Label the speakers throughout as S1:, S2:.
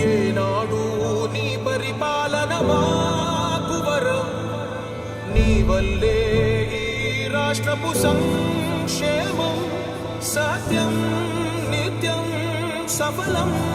S1: ఏనాడు నీ పరిపాలన మాకు వరం. నీ వల్లే ఈ సంక్షేమం సత్యం నిత్యం సఫలం.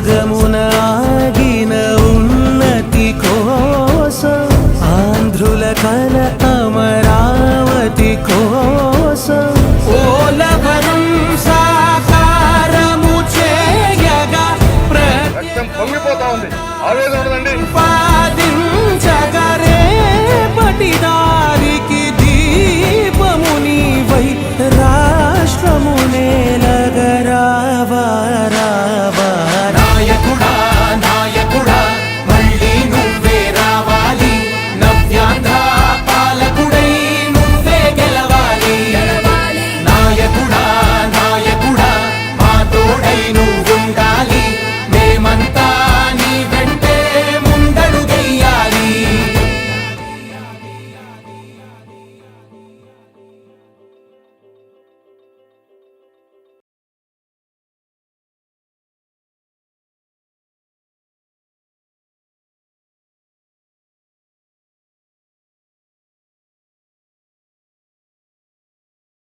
S2: 这个。